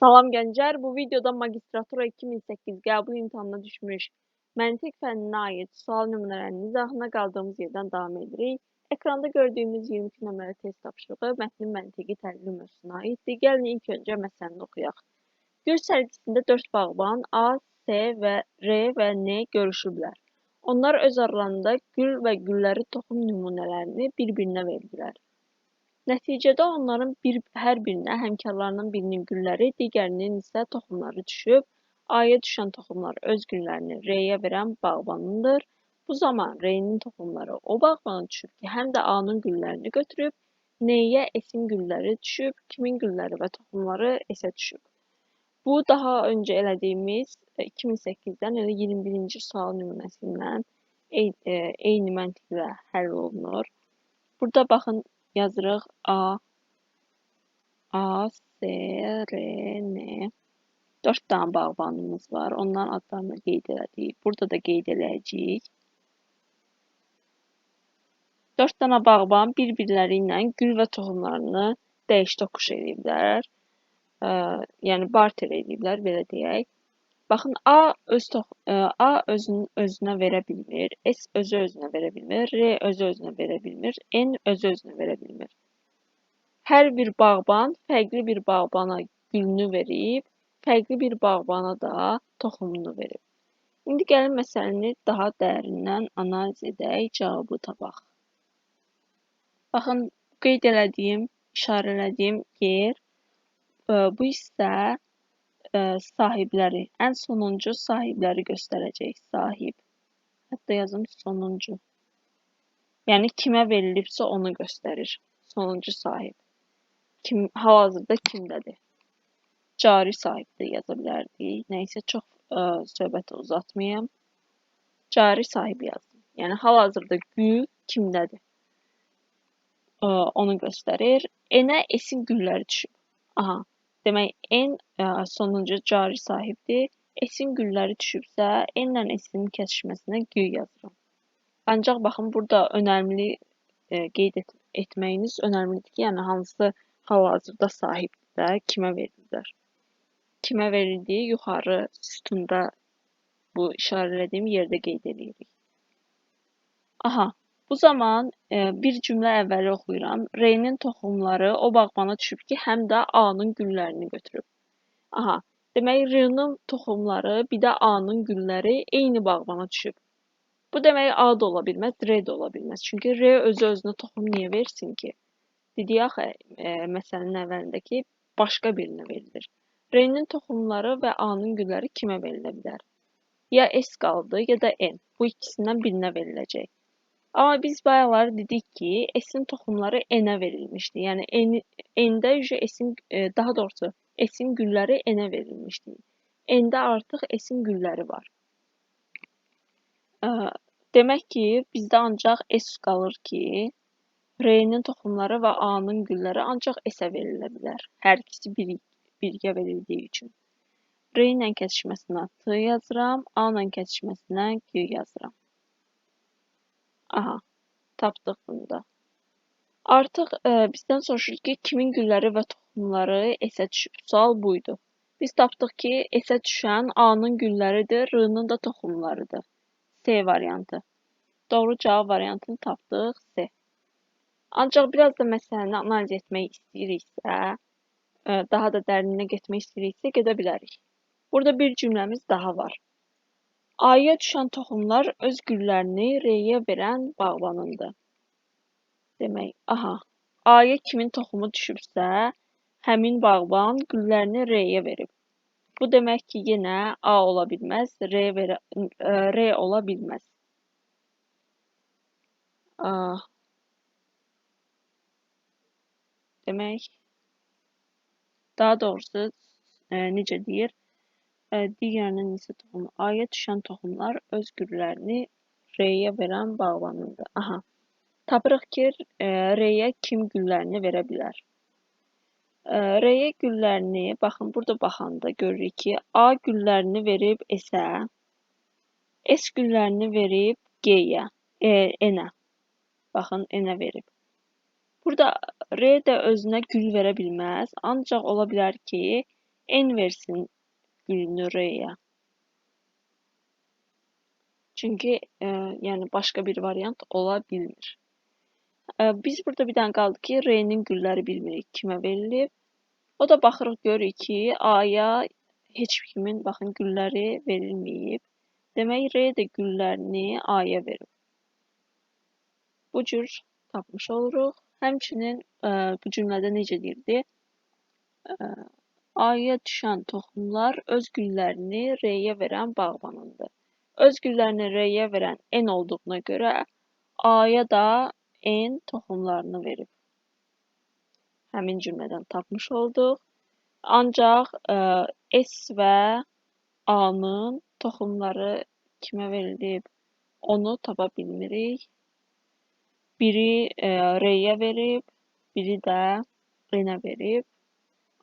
Salam gənclər, bu videoda magistratura 2008 qəbul imtahanına düşmüş məntiq fənninə aid sual nümunələrinin izahına qaldığımız yerdən davam edirik. Ekranda gördüyümüz 22 nömrəli test tapşırığı mətnin məntiqi təhlili mövzusuna aiddir. Gəlin ilk öncə məsələni oxuyaq. Gül sərgisində 4 bağban A, S və R və N görüşüblər. Onlar öz aralarında gül və gülləri toxum nümunələrini bir-birinə verdilər. Nəticədə onların bir hər birinə həmkarlarından birinin gülləri, digərinin isə toxumları düşüb. A-ya düşən toxumlar öz güllərini R-yə verən bağbanındır. Bu zaman R-nin toxumları o bağbana düşüb ki, həm də A-nın güllərini götürüb. N-yə S-in gülləri düşüb, kimin gülləri və toxumları S-ə düşüb. Bu daha öncə elədiyimiz 2008-dən elə 21-ci sual nümunəsindən eyni, e, eyni məntiqlə həll olunur. Burada baxın yazırıq A, A, S, R, N. 4 dənə bağbanımız var. Onların adlarını qeyd elədik. Burada da qeyd eləyəcəyik. 4 dənə bağban bir-birləri ilə gül və toxumlarını dəyiş-toxuş ediblər. Ə, yəni barter ediblər, belə deyək. Baxın A öz tox A özünün özünə verə bilmir, S özü özünə verə bilmir, R özü özünə verə bilmir, N özü özünə verə bilmir. Hər bir bağban fərqli bir bağbana gülünü verib, fərqli bir bağbana da toxumunu verib. İndi gəlin məsələni daha dərindən analiz edək, cavabı tapaq. Baxın, qeyd elədiyim, işarələdiyim yer e, bu hissə e, sahibləri, ən sonuncu sahibləri göstərəcək. Sahib. Hətta yazım sonuncu. Yəni kimə verilibsə onu göstərir. Sonuncu sahib kim hal-hazırda kimdədir? Cari sahibdə yaza bilərdik. Nəysə çox ə, söhbəti uzatmayım. Cari sahib yazdım. Yəni hal-hazırda gül kimdədir? Ə, onu göstərir. N-ə S-in gülləri düşüb. Aha. Demək N e, sonuncu cari sahibdir. S-in gülləri düşübsə, N-lə S-in kəsişməsinə gül yazıram. Ancaq baxın burada önəmli ə, qeyd et etməyiniz önəmlidir ki, yəni hansı hal-hazırda sahibdirsə kimə verirlər? Kimə verildiyi yuxarı sütunda bu işarələdiyim yerdə qeyd edirik. Aha, bu zaman e, bir cümlə əvvəli oxuyuram. R-nin toxumları o bağbana düşüb ki, həm də A-nın güllərini götürüb. Aha, demək R-nin toxumları, bir də A-nın gülləri eyni bağbana düşüb. Bu demək A da ola bilməz, R də ola bilməz. Çünki R özü özünə toxum niyə versin ki? Dedik axı e, məsələnin əvvəlindəki başqa birinə verilir. R-nin toxumları və A-nın gülləri kimə verilə bilər? Ya S qaldı, ya da N. Bu ikisindən birinə veriləcək. Amma biz bayaqlar dedik ki, S-in toxumları N-ə verilmişdi. Yəni N-də S-in e, daha doğrusu S-in gülləri N-ə verilmişdi. N-də artıq S-in gülləri var. Demək ki, bizdə ancaq S qalır ki, R-nin toxumları və A-nın gülləri ancaq S-ə verilə bilər. Hər ikisi bir, birgə verildiyi üçün. R ilə kəsişməsinə T yazıram, A ilə kəsişməsinə G yazıram. Aha, tapdıq bunu da. Artıq ə, e, bizdən soruşur ki, kimin gülləri və toxumları S-ə düşüb? Sual buydu. Biz tapdıq ki, S-ə düşən A-nın gülləridir, R-nın da toxumlarıdır. C variantı. Doğru cavab variantını tapdıq. C. Ancaq biraz da məsələni analiz etmək istəyiriksə, e, daha da dərinə getmək istəyiriksə, gedə bilərik. Burada bir cümləmiz daha var. A-ya düşən toxumlar öz güllərini R-yə verən bağbanındır. Aha, A-ya kimin toxumu düşübsə, həmin bağban güllərini R-yə verib. Bu demək ki, yenə A ola bilməz, R, verə, e, R ola bilməz. Ah, demək. Daha doğrusu e, necə deyir? Digərinin isə toxumu A-ya düşən toxumlar öz güllərini R-yə verən bağbanındır. Aha. Tapırıq ki, R-yə kim güllərini verə bilər? R-yə güllərini, baxın, burada baxanda görürük ki, A güllərini verib S-ə, S güllərini verib G-yə, e, N-ə. Baxın, N-ə verib. Burada R də özünə gül verə bilməz. Ancaq ola bilər ki, n versin gülünü r-yə. Çünki e, yəni başqa bir variant ola bilmir. E, biz burada bir dənə qaldı ki, r-nin gülləri bilmirik kimə verilib. O da baxırıq görürük ki, A-ya heç kimin baxın gülləri verilməyib. Demək R də güllərini A-ya. Bu cür tapmış oluruq. Həmçinin ə, bu cümlədə necə deyirdi? Ə, A-ya düşən toxumlar öz güllərini R-yə verən bağbanındır. Öz güllərini R-yə verən N olduğuna görə A-ya da N toxumlarını verib. Həmin cümlədən tapmış olduq. Ancaq ə, S və A-nın toxumları kimə verilib? Onu tapa bilmirik. Biri e, R-yə verib, biri də N-ə verib.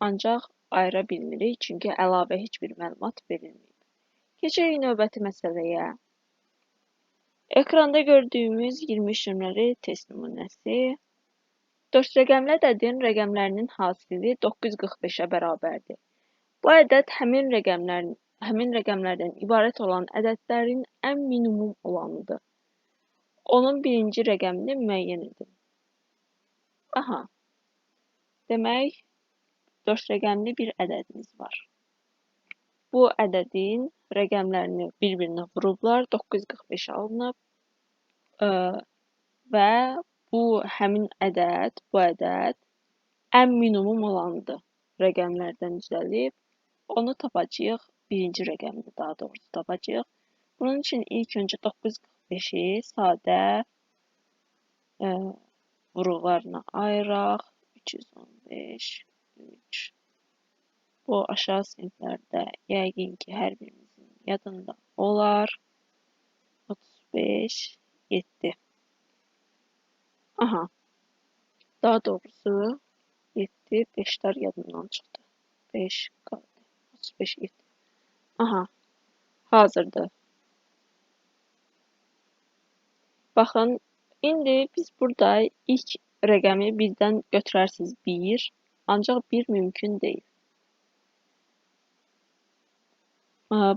Ancaq ayıra bilmirik, çünki əlavə heç bir məlumat verilməyib. Keçək növbəti məsələyə. Ekranda gördüyümüz 23 nömrəli test nümunəsi 4 rəqəmli ədədin rəqəmlərinin hasili 945-ə bərabərdir. Bu ədəd həmin rəqəmlərin həmin rəqəmlərdən ibarət olan ədədlərin ən minimum olanıdır. Onun birinci rəqəmini müəyyən edin. Aha. Demək, 4 rəqəmli bir ədədimiz var. Bu ədədin rəqəmlərini bir-birinə vurublar, 945 alınıb ə, və bu həmin ədəd, bu ədəd ən minimum olanıdır. Rəqəmlərdən düzəlib onu tapacağıq, birinci rəqəmini daha doğrusu tapacağıq. Bunun üçün ilk öncə 945 5-i sadə ə, vurğularına ayıraq. 315, 3. Bu aşağı siniflərdə yəqin ki, hər birimizin yadında olar. 35, 7. Aha. Daha doğrusu 7, 5'lər yadımdan çıxdı. 5 qaldı. 35, 7. Aha. Hazırdır. Baxın, indi biz burada ilk rəqəmi birdən götürərsiniz 1, ancaq 1 mümkün deyil.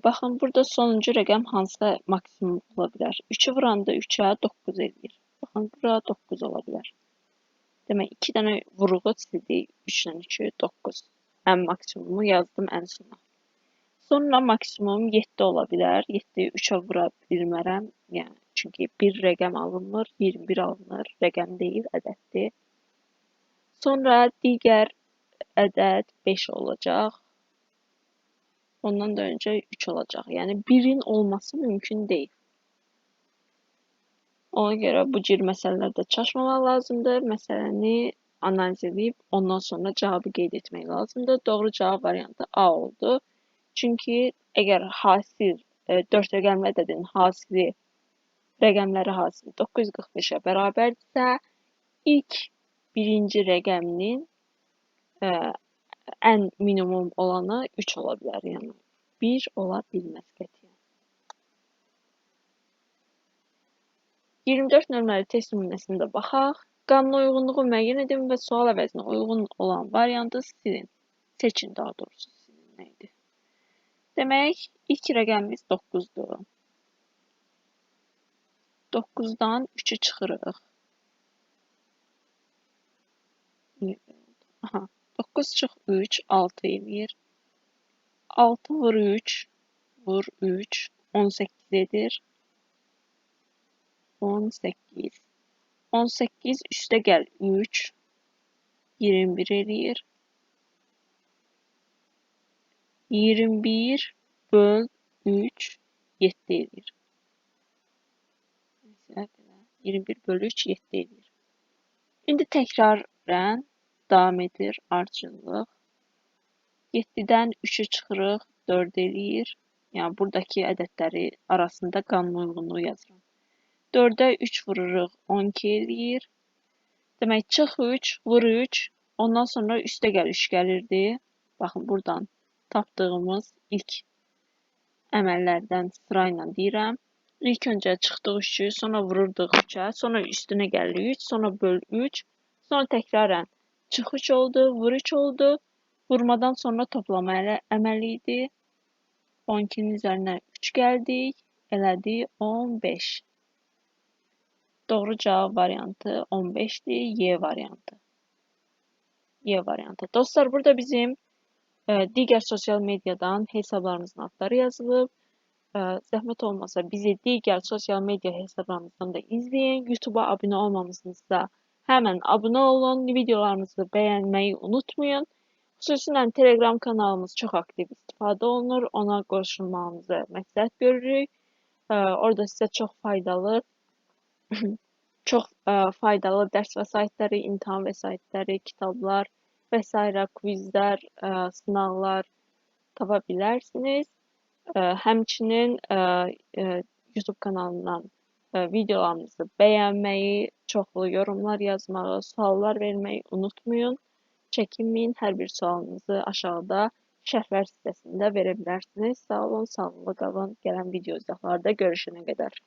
Baxın, burada sonuncu rəqəm hansısa maksimum ola bilər. 3-ü vuranda 3-ə 9 eləyir. Baxın, bura 9 ola bilər. Demək, 2 dənə vuruğu sildik. 3 ilə 2, 9. Ən maksimumu yazdım ən sona. Sonra maksimum 7 ola bilər. 7-yi 3-ə vura bilmərəm. Yəni Çünki bir rəqəm alınmır, 21 alınır, rəqəm deyil, ədəddir. Sonra digər ədəd 5 olacaq. Ondan da öncə 3 olacaq. Yəni 1-in olması mümkün deyil. Ona görə bu cür məsələlərdə çaşmamaq lazımdır. Məsələni analiz edib ondan sonra cavabı qeyd etmək lazımdır. Doğru cavab variantı A oldu. Çünki əgər hasil 4 e, rəqəmli ədədin hasili rəqəmləri hasili 945-ə bərabərdirsə, ilk birinci rəqəminin ə, ən minimum olanı 3 ola bilər, yəni 1 ola bilməz qətiyyən. 24 nömrəli test nümunəsində baxaq. Qanuna uyğunluğu müəyyən edin və sual əvəzinə uyğun olan variantı silin. Seçin daha doğrusu silin nə idi? Demək, ilk rəqəmimiz 9-dur. 9-dan 3-ü çıxırıq. Aha, 9 çıx 3, 6 eləyir. 6 vur 3, vur 3, 18 edir. 18. 18 üstə gəl 3, 21 eləyir. 21 böl 3, 7 eləyir. 21 bölü 3 7 edir. İndi təkrarən davam edir artçılıq. 7-dən 3-ü çıxırıq, 4 eləyir. Yəni buradakı ədədləri arasında qanun uyğunluğu yazıram. 4-ə 3 vururuq, 12 eləyir. Demək, çıx 3, vur 3, ondan sonra üstə gəl 3 gəlirdi. Baxın, buradan tapdığımız ilk əməllərdən sırayla deyirəm. İlk öncə çıxdıq 3-ü, sonra vururduq 3-ə, sonra üstünə gəlirik 3, sonra böl 3, sonra təkrarən 3 oldu, vur 3 oldu. Vurmadan sonra toplama ələ- əməli idi. 12-nin üzərinə 3 gəldik. Elədi 15. Doğru cavab variantı 15-dir. Y variantı. Y variantı. Dostlar, burada bizim ə, digər sosial mediadan hesablarımızın adları yazılıb. Ə, zəhmət olmasa bizi digər sosial media hesablarımızdan da izləyin. YouTube-a abunə olmamısınızsa həmən abunə olun. Videolarımızı bəyənməyi unutmayın. Xüsusilə Telegram kanalımız çox aktiv istifadə olunur. Ona qoşulmağınızı məsləhət görürük. Orada sizə çox faydalı çox faydalı dərs vəsaitləri, imtahan vəsaitləri, kitablar və s. kvizlər, sınaqlar tapa bilərsiniz. Həmçinin YouTube kanalından videolarımızı bəyənməyi, çoxlu yorumlar yazmağı, suallar verməyi unutmayın. Çəkinməyin, hər bir sualınızı aşağıda şərhlər hissəsində verə bilərsiniz. Sağ olun, sağlıqla qalın. Gələn video izahlarda görüşənə qədər.